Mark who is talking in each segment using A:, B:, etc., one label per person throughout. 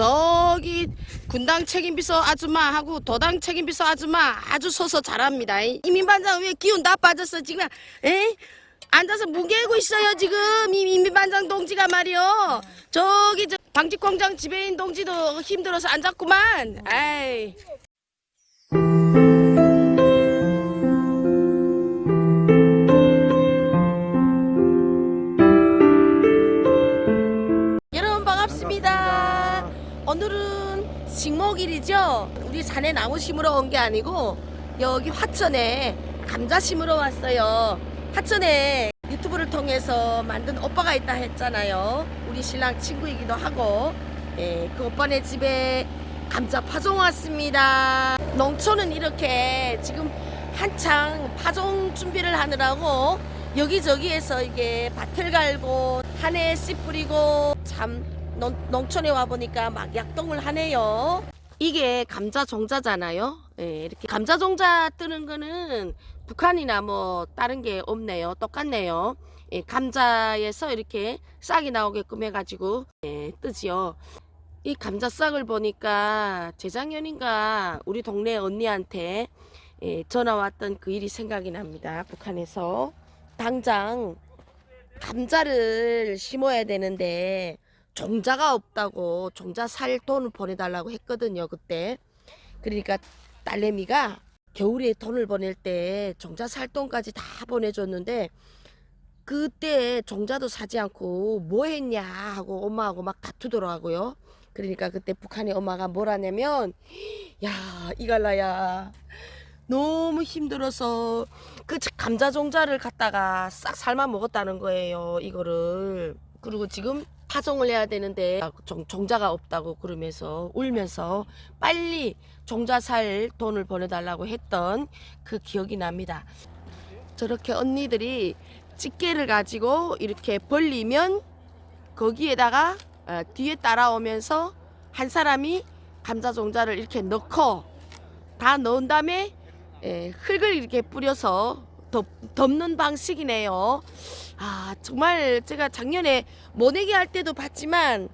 A: 저기 군당 책임비서 아줌마하고 도당 책임비서 아줌마 아주 서서 잘합니다. 이민반장 왜 기운 다 빠졌어 지금? 에? 앉아서 무게고 있어요 지금 이 이민반장 동지가 말이요. 저기 저 방직공장 지배인 동지도 힘들어서 앉았구만. 아이. 오늘은 식목일이죠. 우리 산에 나무 심으러 온 게 아니고 여기 화천에 감자 심으러 왔어요. 화천에 유튜브를 통해서 만든 오빠가 있다 했잖아요. 우리 신랑 친구이기도 하고 예, 그 오빠네 집에 감자 파종 왔습니다. 농촌은 이렇게 지금 한창 파종 준비를 하느라고 여기저기에서 이게 밭을 갈고 한해 씨 뿌리고 참 농, 농촌에 와 보니까 막 약동을 하네요. 이게 감자 종자잖아요. 예, 이렇게 감자 종자 뜨는 거는 북한이나 뭐 다른 게 없네요. 똑같네요. 예, 감자에서 이렇게 싹이 나오게끔 해가지고 예, 뜨지요. 이 감자 싹을 보니까 재작년인가 우리 동네 언니한테 예, 전화 왔던 그 일이 생각이 납니다. 북한에서 당장 감자를 심어야 되는데 종자가 없다고 종자 살 돈을 보내달라고 했거든요 그때. 그러니까 딸내미가 겨울에 돈을 보낼 때 종자 살 돈까지 다 보내줬는데 그때 종자도 사지 않고 뭐 했냐 하고 엄마하고 막 다투더라고요. 그러니까 그때 북한의 엄마가 뭐라냐면 야 이갈라야. 너무 힘들어서 그 감자 종자를 갖다가 싹 삶아 먹었다는 거예요 이거를. 그리고 지금 파종을 해야 되는데 종, 종자가 없다고 그러면서 울면서 빨리 종자 살 돈을 보내달라고 했던 그 기억이 납니다. 저렇게 언니들이 집게를 가지고 이렇게 벌리면 거기에다가 어, 뒤에 따라오면서 한 사람이 감자 종자를 이렇게 넣고 다 넣은 다음에 예, 흙을 이렇게 뿌려서 덮, 덮는 방식이네요. 아 정말 제가 작년에 모내기 할 때도 봤지만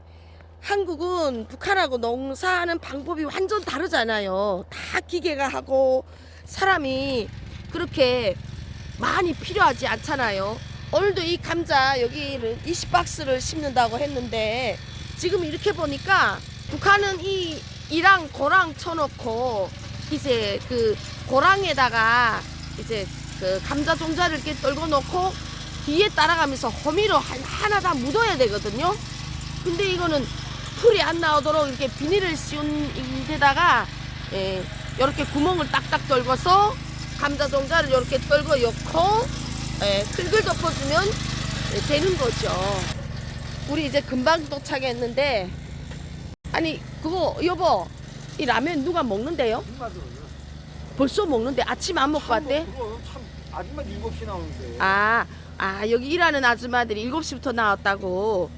A: 한국은 북한하고 농사하는 방법이 완전 다르잖아요. 다 기계가 하고 사람이 그렇게 많이 필요하지 않잖아요. 오늘도 이 감자 여기를 20박스를 심는다고 했는데 지금 이렇게 보니까 북한은 이 이랑 고랑 쳐놓고 이제 그 고랑에다가 이제 그 감자 종자를 이렇게 떨궈 놓고 뒤에 따라가면서 호미로 한- 하나 다 묻어야 되거든요. 근데 이거는 풀이 안 나오도록 이렇게 비닐을 씌운 데다가 예, 이렇게 구멍을 딱딱 떨궈서 감자 종자를 이렇게 떨궈 넣고 예, 흙을 덮어주면 예, 되는 거죠. 우리 이제 금방 도착했는데 아니 그거 여보 이 라면 누가 먹는데요? 벌써 먹는데 아침 안 먹고 왔대?
B: 그거 참 아줌마 7시 나오는데.
A: 아, 아 여기 일하는 아줌마들이 7시부터 나왔다고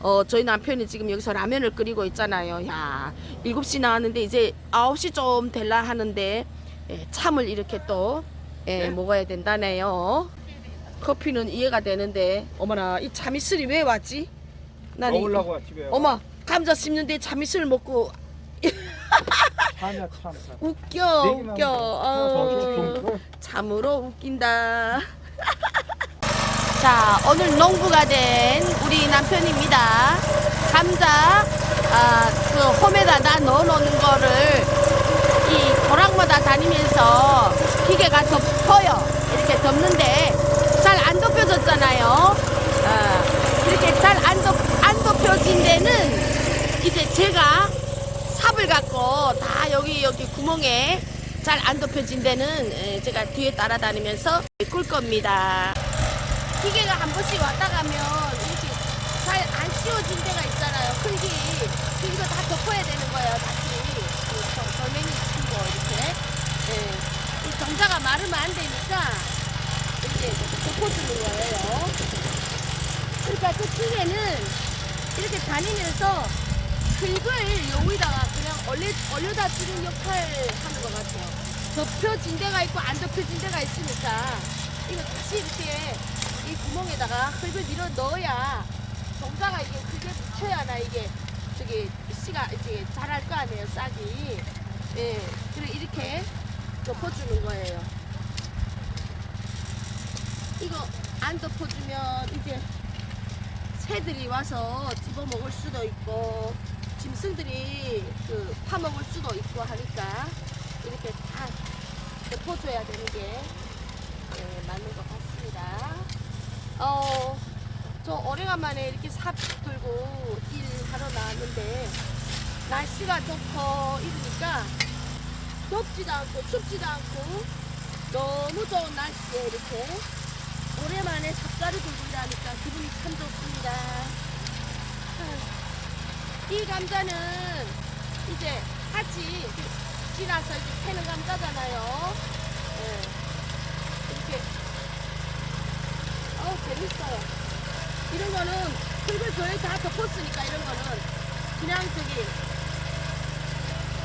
A: 어 저희 남편이 지금 여기서 라면을 끓이고 있잖아요 야 7시 나왔는데 이제 9시 좀 될라 하는데 예, 참을 이렇게 또 예,
B: 네?
A: 먹어야 된다네요 커피는 이해가 되는데 어머나 이 참이슬이 왜 왔지? 난 이-
B: 먹으려고 와, 집에.
A: 어머 감자 씹는데 참이슬 먹고
B: 참이야 참. 참.
A: 웃겨
B: 내기만
A: 웃겨
B: 하면 돼.
A: 어.
B: 좀.
A: 참으로 웃긴다. 자, 오늘 농부가 된 우리 남편입니다. 감자, 아, 그 홈에다 다 넣어놓는 거를 이 고랑마다 다니면서 기계가 덮어요. 이렇게 덮는데 잘 안 덮여졌잖아요. 아, 이렇게 잘 안 덮, 안 덮여진 데는 이제 제가 삽을 갖고 다 여기 여기 구멍에 잘 안 덮여진 데는 에, 제가 뒤에 따라다니면서 꿀 겁니다. 기계가 한 번씩 왔다 가면 이렇게 잘 안 씌워진 데가 있잖아요. 흙이 그 이거 다 덮어야 되는 거예요. 다시 그 저- 돌멩이 치고 이렇게 예. 이 정자가 마르면 안 되니까 이렇게 덮어주는 거예요. 그러니까 그 기계는 이렇게 다니면서 흙을 여기다가 그냥 올려다 주는 역할을 하는 것 같아요. 덮여진 데가 있고 안 덮여진 데가 있으니까 이거 다시 이렇게 이 구멍에다가 흙을 밀어 넣어야 종자가 이게 흙에 묻혀야 나 이게 저기 씨가 이제 자랄 거 아니에요, 싹이. 예, 그리고 이렇게 덮어주는 거예요. 이거 안 덮어주면 이제 새들이 와서 집어 먹을 수도 있고 짐승들이 그 파먹을 수도 있고 하니까 이렇게 다 덮어줘야 되는 게 예, 맞는 것 같습니다. 어, 저 오래간만에 이렇게 삽 들고 일하러 나왔는데 날씨가 좋고 이러니까 덥지도 않고 춥지도 않고 너무 좋은 날씨에 이렇게 오랜만에 삽자루 들고 일하니까 기분이 참 좋습니다. 아, 이 감자는 이제 같이 지나서 이제 캐는 감자잖아요. 예. 이렇게 어 재밌어요. 이런 거는 흙을 거의 다 덮었으니까 이런 거는 그냥 저기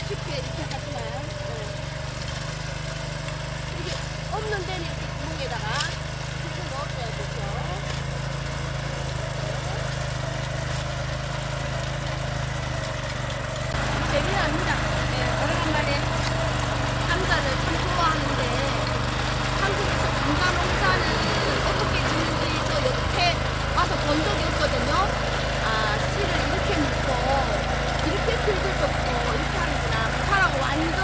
A: 쉽게 이렇게 하지만 예. 이게 없는 데는 이렇게 구멍에다가 흙을 넣어줘야 되죠. 재미납니다. 네, 오래간만에 감자를 참 좋아하는데 한국에서 감자 농사는 어떻게 짓는지 저 옆에 와서 본 적이 없거든요. 아, 씨를 이렇게 묶고 이렇게 풀들 덮고 이렇게 하는구나. 북한하고 완전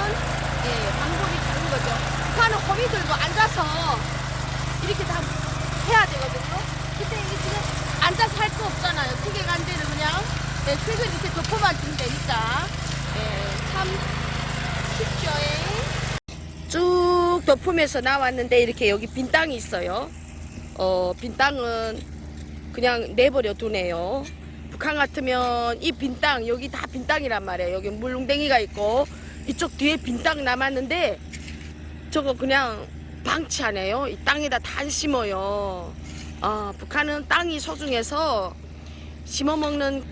A: 예, 방법이 다른 거죠. 북한은 허리 들고 앉아서 이렇게 다 해야 되거든요. 그때 이게 지금 앉아서 할 거 없잖아요. 튀게 간 데는 그냥 예, 흙을 이렇게 덮어만 주면 되니까 예, 참 쉽죠. 예. 쭉 덮으면서 나왔는데 이렇게 여기 빈 땅이 있어요. 어, 빈 땅은 그냥 내버려 두네요. 북한 같으면 이 빈 땅, 여기 다 빈 땅이란 말이에요. 여기 물웅댕이가 있고 이쪽 뒤에 빈 땅 남았는데 저거 그냥 방치하네요. 이 땅에다 다안 심어요. 아, 북한은 땅이 소중해서 심어먹는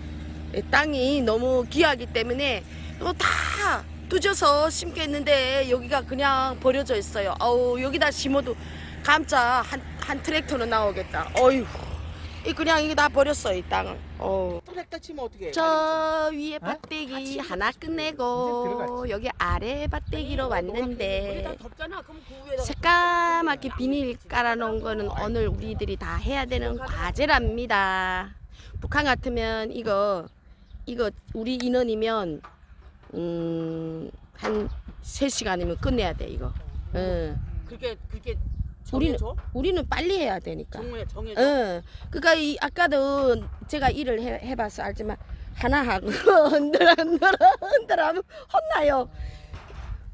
A: 땅이 너무 귀하기 때문에 이거 다 뚜져서 심겠는데 여기가 그냥 버려져 있어요. 어우 여기다 심어도 감자 한, 한 트랙터는 나오겠다. 어휴 이 그냥 이게 다 버렸어 이 땅을. 어.
C: 트랙터 치면 어떻게 해?
A: 저 위에
B: 어?
A: 밭대기
C: 같이
A: 하나 끝내고. 여기 아래 밭대기로
C: 우리
A: 왔는데
C: 그
A: 새까맣게 비닐 깔아놓은 거는 오늘 우리들이 다 해야 되는 과제랍니다. 북한 같으면 이거 이거 우리 인원이면 음한 3시간이면 끝내야 돼 이거. 응.
C: 그게 그게
A: 우리는
C: 정해져?
A: 우리는 빨리 해야 되니까.
C: 정해 정해져.
A: 응. 그러니까 이 아까도 제가 일을 해, 해봐서 알지만 하나 하고 흔들어 흔들어 흔들어 하면 혼나요.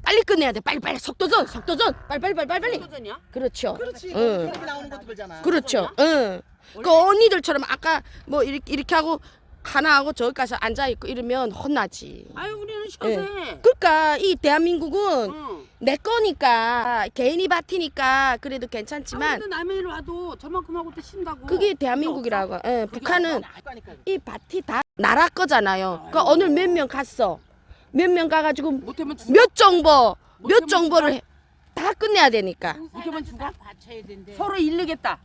A: 빨리 끝내야 돼. 빨리 빨리 속도전 속도전 빨리 빨리 빨리 빨리 빨리.
C: 소전이야?
A: 그렇죠.
C: 그렇지.
A: 응.
C: 여기 나오는 것도 그러잖아.
A: 그렇죠. 응. 그 언니들처럼 아까 뭐 이렇게, 이렇게 하고 하나 하고 저기 가서 앉아 있고 이러면 혼나지.
C: 아유 우리는
A: 예.
C: 시간에.
A: 그러니까 이 대한민국은
C: 응.
A: 내 거니까 개인이 밭이니까 그래도 괜찮지만
C: 아무도 남의 일 와도 저만큼 하고 또 쉰다고.
A: 그게 대한민국이라고. 예,
C: 그게
A: 북한은
C: 없어?
A: 이 밭이 다 나라 거잖아요. 그러니까 오늘 몇 명 갔어. 몇 명 가가지고
C: 못하면 죽어.
A: 몇 정보 몇
C: 못하면
A: 정보를 해- 다 끝내야 되니까
C: 못하면 죽어.
D: 받쳐야 된대.
C: 서로 일르겠다.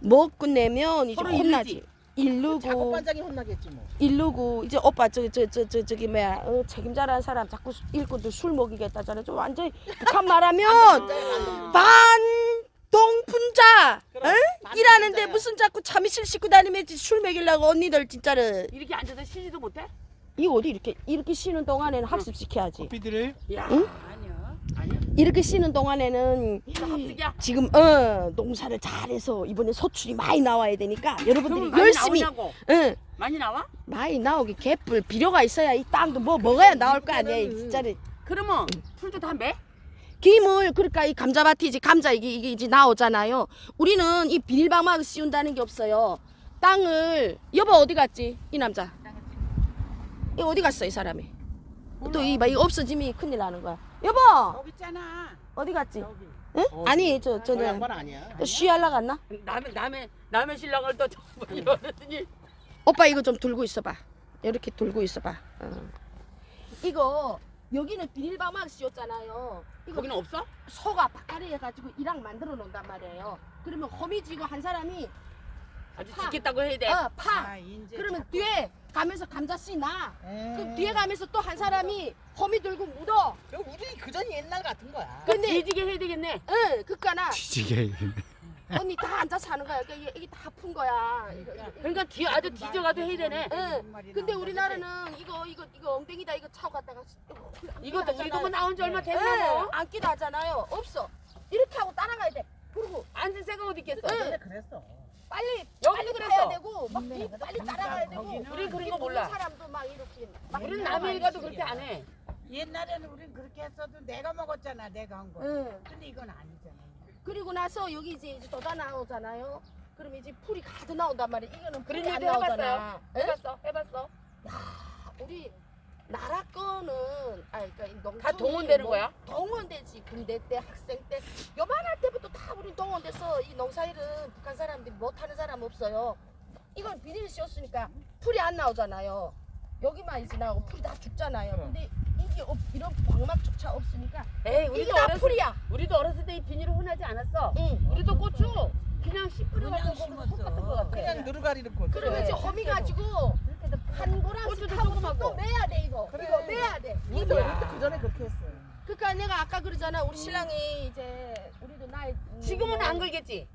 A: 못 끝내면 이제
C: 서로
A: 혼나지.
C: 일르지.
A: 일르고
D: 작업반장이 혼나겠지 뭐.
A: 일르고 이제 오빠 저기 저 저 저 저기 뭐야 어, 책임자라는 사람 자꾸 수- 일꾼들 술 먹이겠다잖아. 좀 완전 히 북한 말하면 반동분자 응? 일하는데 무슨 자꾸 참이슬 씻고 다니면 술 먹이려고 언니들 진짜를
C: 이렇게 앉아서 쉬지도 못해?
A: 이거 어디 이렇게 이렇게 쉬는 동안에는 학습 시켜야지.
B: 커피들을
C: 야.
A: 이렇게 쉬는 동안에는. 지금 어 농사를 잘해서 이번에 소출이 많이 나와야 되니까 여러분들이
C: 많이
A: 열심히
C: 나오냐고.
A: 응
C: 많이 나와?
A: 많이 나오게 개뿔 비료가 있어야 이 땅도 뭐 먹어야 나올 거 아니야 이 진짜를
C: 그러면 풀도 다 매?
A: 김을 그러니까 이 감자밭이 이제 감자 이게 이게 이제 나오잖아요. 우리는 이 비닐방막 씌운다는 게 없어요. 땅을 여보 어디 갔지 이 남자? 이 어디 갔어 이 사람이? 또이 이 없어지면 큰일 나는 거야. 여보
D: 여기 있잖아.
A: 어디 갔지?
D: 여기.
A: 응? 아니 저
D: 저
A: 저는
D: 양반 아니야.
A: 또 쉬하려 갔나?
C: 남의 남의 남의 신랑을 또 이러더니
A: 오빠 이거 좀 들고 있어봐. 이렇게 들고 있어봐. 어. 이거 여기는 비닐방막 씌웠잖아요. 이거
C: 거기는 없어?
A: 소가 바깥에 해가지고 이랑 만들어 놓는단 말이에요. 그러면 홈이 지고 한 사람이
C: 아주
A: 파.
C: 죽겠다고 해야 돼.
A: 어, 파.
D: 아, 이제
A: 그러면
D: 자꾸-
A: 뒤에 가면서 감자씨 나.
D: 에.
A: 그럼 뒤에 가면서 또 한 사람이 허미 들고 묻어.
D: 우리 그전 옛날 같은 거야.
C: 그
A: 근데-
C: 뒤지게 해야 되겠네.
A: 응, 그까나
E: 뒤지게
A: 언니 다 앉아서 하는 거야. 그러니까 이게, 이게 다푼 거야. 이거, 이거.
C: 그러니까 뒤 아주 뒤져가도 해야 되네.
A: 응. 근데 우리나라는 이거 이거 이거 엉덩이다 이거 차고 갔다가
C: 이것도 우리도 뭐 나온 지 얼마
A: 예,
C: 됐나 뭐.
A: 앉기도 하잖아요. 없어. 이렇게 하고 따라가야 돼. 그리고
C: 앉은 새가 어디 있겠어.
A: 응.
D: 근데 그랬어.
A: 빨리
C: 여기도
A: 빨리
C: 그랬어.
A: 가야 되고 막
D: 네,
A: 이- 빨리
D: 그러니까
A: 따라가야 되고.
D: 거기는
C: 우리 그런 거 몰라.
A: 사람도 막 이렇게 막
C: 우리는 남의 일 가도
A: 돼.
C: 그렇게 안 해.
D: 옛날에는 우린 그렇게 했어도 내가 먹었잖아. 내가 한 거.
A: 응.
D: 근데 이건 아니잖아.
A: 그리고 나서 여기 이제 이제 더 나오잖아요. 그럼 이제 풀이 가득 나온단 말이야. 이거는
C: 그런
A: 풀이 안
C: 일도
A: 나오잖아.
C: 해봤어요.
A: 응?
C: 해봤어, 해봤어.
A: 우리 나라 거는 아 그러니까 이 농촌이
C: 다 동원되는
A: 농-
C: 거야?
A: 동원되지 군대 때 학생 때 우리 동원돼서 이 농사일은 북한 사람들이 못하는 사람 없어요. 이건 비닐 씌웠으니까 풀이 안 나오잖아요. 여기만 이제 나오고 풀이 다 죽잖아요. 근데 이게 없, 이런 광막조차 없으니까
C: 에이,
A: 이게
C: 우리도
A: 다
C: 어렸을,
A: 풀이야.
C: 우리도 어렸을 때 이 비닐을 흔하지 않았어.
A: 응.
C: 우리도 고추 그냥 씨
D: 그냥
C: 뿌려가지고 거기서 속 같은 거 같아.
D: 그냥 누르가리를 꽂.
A: 그러면 이제 허미 가지고 한 고랑씩
C: 고추도
A: 하고
C: 조그맣고.
A: 또 매야 돼 이거.
D: 그래.
A: 이거 매야 돼.
D: 우리도 그 전에 그렇게 했어.
A: 그러니까 내가 아까 그러잖아. 우리 신랑이 이제
C: 지금은 안 걸겠지?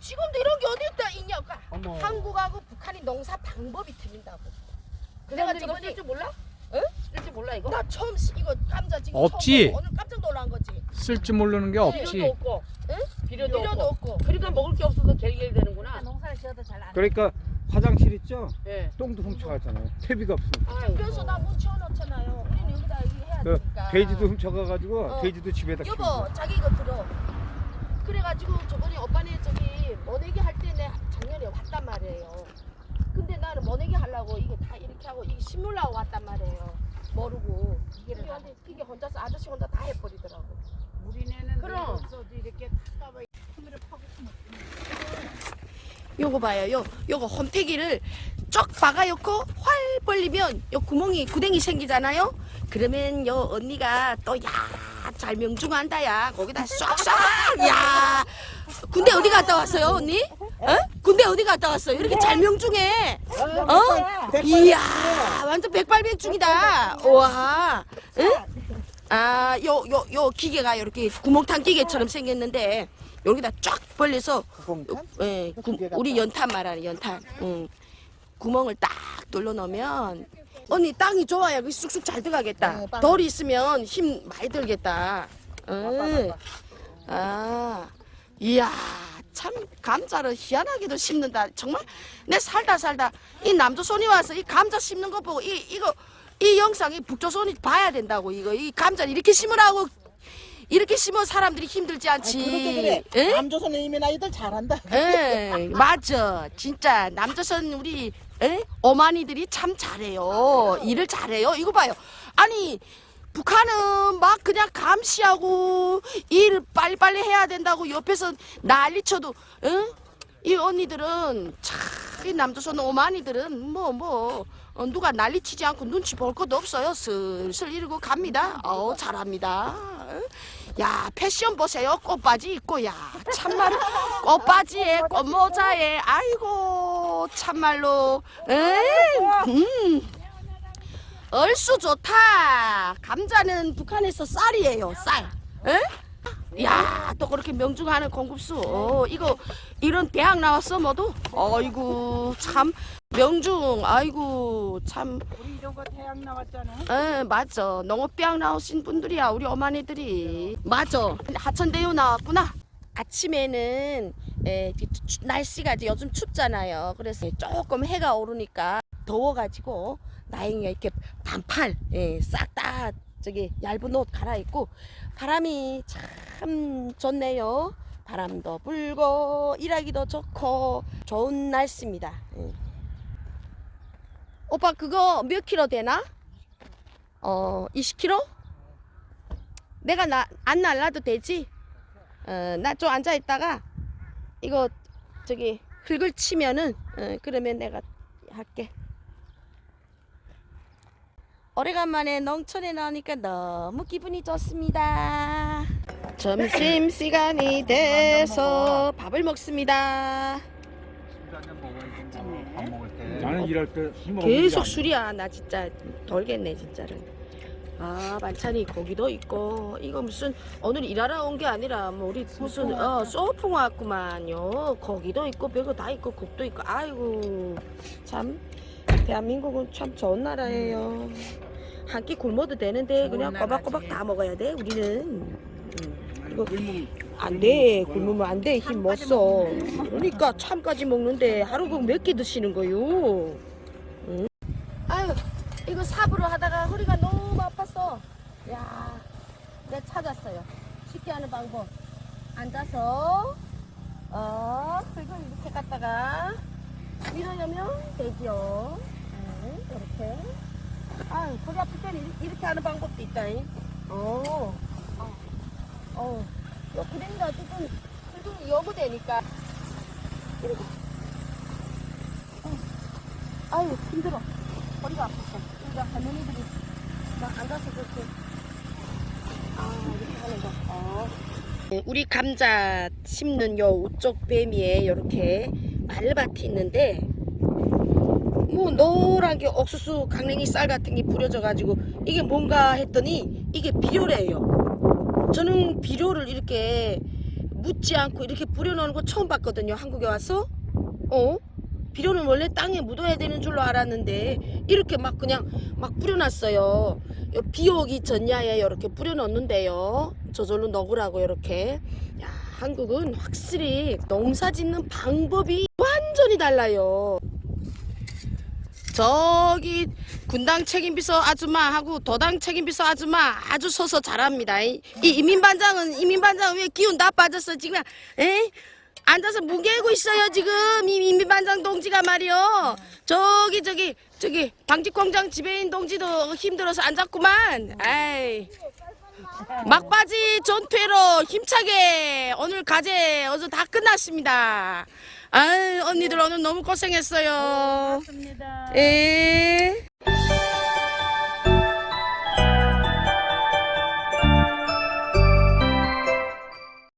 A: 지금도 이런 게 어디 있다 있냐까.
C: 어머.
A: 한국하고 북한이 농사 방법이 틀린다고.
C: 그
A: 내가 저번에-
C: 쓸줄 몰라?
A: 응?
C: 쓸 줄 몰라 이거?
A: 나 처음 시- 이거 감자 지금
E: 없지.
A: 처음 보고 오늘 깜짝 놀란 거지.
E: 쓸 줄 모르는 게
C: 비료도
E: 없지
C: 없고.
A: 응?
C: 비료도,
A: 비료도
C: 없고.
A: 없고.
C: 그러니까 먹을 게 없어서 겔겔대는구나.
D: 농사를 지어도 잘 안.
B: 그러니까 화장실 있죠?
C: 예.
B: 똥도 훔쳐가잖아요. 퇴비가 없으니까.
A: 그래서 나문 치워놓잖아요. 우리는 여기다 이거 해야
B: 그
A: 되니까.
B: 돼지도 훔쳐가가지고
A: 어.
B: 돼지도 집에다 키우고.
A: 여보 자기 이거 들어. 그래가지고 저번에 오빠네 저기 머내기 할 때 내 작년에 왔단 말이에요. 근데 나는 머내기 하려고 이거 다 이렇게 하고 이거 심으려고 왔단 말이에요. 모르고 이게 근데 이게 혼자서 아저씨 혼자 다 해버리더라고.
D: 우리네는
A: 그럼.
D: 없어도 이렇게 탁 가봐. 품이를 파고
A: 요거 봐요. 요 요거 홈태기를 쫙 박아놓고 활 벌리면 요 구멍이 구덩이 생기잖아요. 그러면 요 언니가 또 야 잘 명중한다야. 거기다 쏙쏙 야 군대 어디 갔다 왔어요 언니? 어? 군대 어디 갔다 왔어요? 이렇게 잘 명중해. 어? 이야 완전 백발백중이다. 와. 응? 아, 요, 요, 요 기계가 이렇게 구멍탄 기계처럼 생겼는데, 여기다 쫙 벌려서,
B: 구멍탄?
A: 예, 구- 우리 연탄 말하는 연탄. 응. 구멍을 딱 뚫려 넣으면, 언니 땅이 좋아야 그 쑥쑥 잘 들어가겠다.
D: 네, 땅.
A: 돌이 있으면 힘 많이 들겠다. 응. 아, 이야, 참 감자를 희한하게도 심는다. 정말 내 살다 살다 이 남조선이 와서 이 감자 심는 거 보고 이 이거 이 영상이 북조선이 봐야 된다고 이거 이 감자 를 이렇게 심으라고 이렇게 심어 사람들이 힘들지 않지. 예?
D: 남조선 이미 나이들 잘한다.
A: 예, 맞아. 진짜 남조선 우리 에? 어머니들이 참 잘해요. 일을 잘해요. 이거 봐요. 아니 북한은 막 그냥 감시하고 일 빨리빨리 해야 된다고 옆에서 난리쳐도 응? 이 언니들은 참이 남조선 어머니들은 뭐뭐 누가 난리치지 않고 눈치 볼 것도 없어요. 슬슬 이러고 갑니다. 어 잘합니다. 응? 야 패션 보세요. 꽃바지 입고 야 참말로 꽃바지에 꽃모자에 아이고 참말로 에이, 음. 얼쑤 좋다. 감자는 북한에서 쌀이에요. 쌀. 에? 야, 또 그렇게 명중하는 공급수. 어, 이거 이런 대학 나왔어, 모두. 어이구, 참 명중. 아이고, 참.
D: 우리 이런 거 태양 나왔잖아.
A: 에, 맞아. 농업대학 나오신 분들이야, 우리 어머니들이. 맞아. 하천대유 나왔구나. 아침에는 추- 날씨가 이제 요즘 춥잖아요. 그래서 조금 해가 오르니까 더워가지고 나영이가 이렇게 반팔 예, 싹 다 저기 얇은 옷 갈아입고 바람이 참 좋네요. 바람도 불고 일하기도 좋고 좋은 날씨입니다. 예. 오빠 그거 몇 킬로 되나? 어, 20kg? 내가 나, 안 날라도 되지? 어, 나 좀 앉아 있다가 이거 저기 흙을 치면은 어, 그러면 내가 할게. 오래간만에 농촌에 나오니까 너무 기분이 좋습니다. 점심 시간이 돼서 밥을 먹습니다.
B: 나는 일할 때 힘없는
A: 계속 술이야 나 진짜 덜겠네 진짜로 아 반찬이 고기도 있고 이거 무슨 오늘 일하러 온 게 아니라 뭐 우리 무슨 어 소풍 왔구만요 고기도 있고 별거 다 있고 국도 있고 아이고 참 대한민국은 참 좋은 나라예요 한 끼 굶어도 되는데 그냥 꼬박꼬박. 다 먹어야 돼 우리는 음, 이거 안돼 굶으면 안돼 힘 못 써. 그러니까 참까지 먹는데 하루 몇 끼 드시는 거요. 응? 아유 이거 삽으로 하다가 허리가 너무. 야, 내가 찾았어요. 쉽게 하는 방법. 앉아서 어 그리고 이렇게 갖다가 밀어내면 되지요. 응, 이렇게. 아유 허리 아플 때는 이렇게, 하는 방법도 있다잉. 어. 어. 어. 요 그림도 어쨌든 그래도 여고 되니까 이렇게 어. 아유 힘들어 머리가 아팠어 우리 할머니들이 막 앉아서 그렇게 아. 우리 감자 심는 요 우쪽 뱀이에 이렇게 말밭이 있는데 뭐 노란 게 옥수수 강냉이 쌀 같은 게 뿌려져 가지고 이게 뭔가 했더니 이게 비료래요. 저는 비료를 이렇게 묻지 않고 이렇게 뿌려놓는 거 처음 봤거든요. 한국에 와서. 어? 비료는 원래 땅에 묻어야 되는 줄로 알았는데 이렇게 막 그냥 막 뿌려놨어요. 요비 오기 전야에 이렇게 뿌려놓는데요. 저절로 넣으라고 이렇게. 야, 한국은 확실히 농사 짓는 방법이 완전히 달라요. 저기 군당 책임비서 아줌마하고 도당 책임비서 아줌마 아주 서서 잘합니다. 이, 이 이민반장은 이민반장은 왜 기운 다 빠졌어 지금? 에? 앉아서 뭉개고 있어요 지금 이 이민반장 동지가 말이요. 저기 저기 저기 방직공장 지배인 동지도 힘들어서 앉았구만. 아이. 막바지 전퇴로 힘차게 오늘 과제 어제 다 끝났습니다. 아이 언니들 오늘 너무 고생했어요. 에.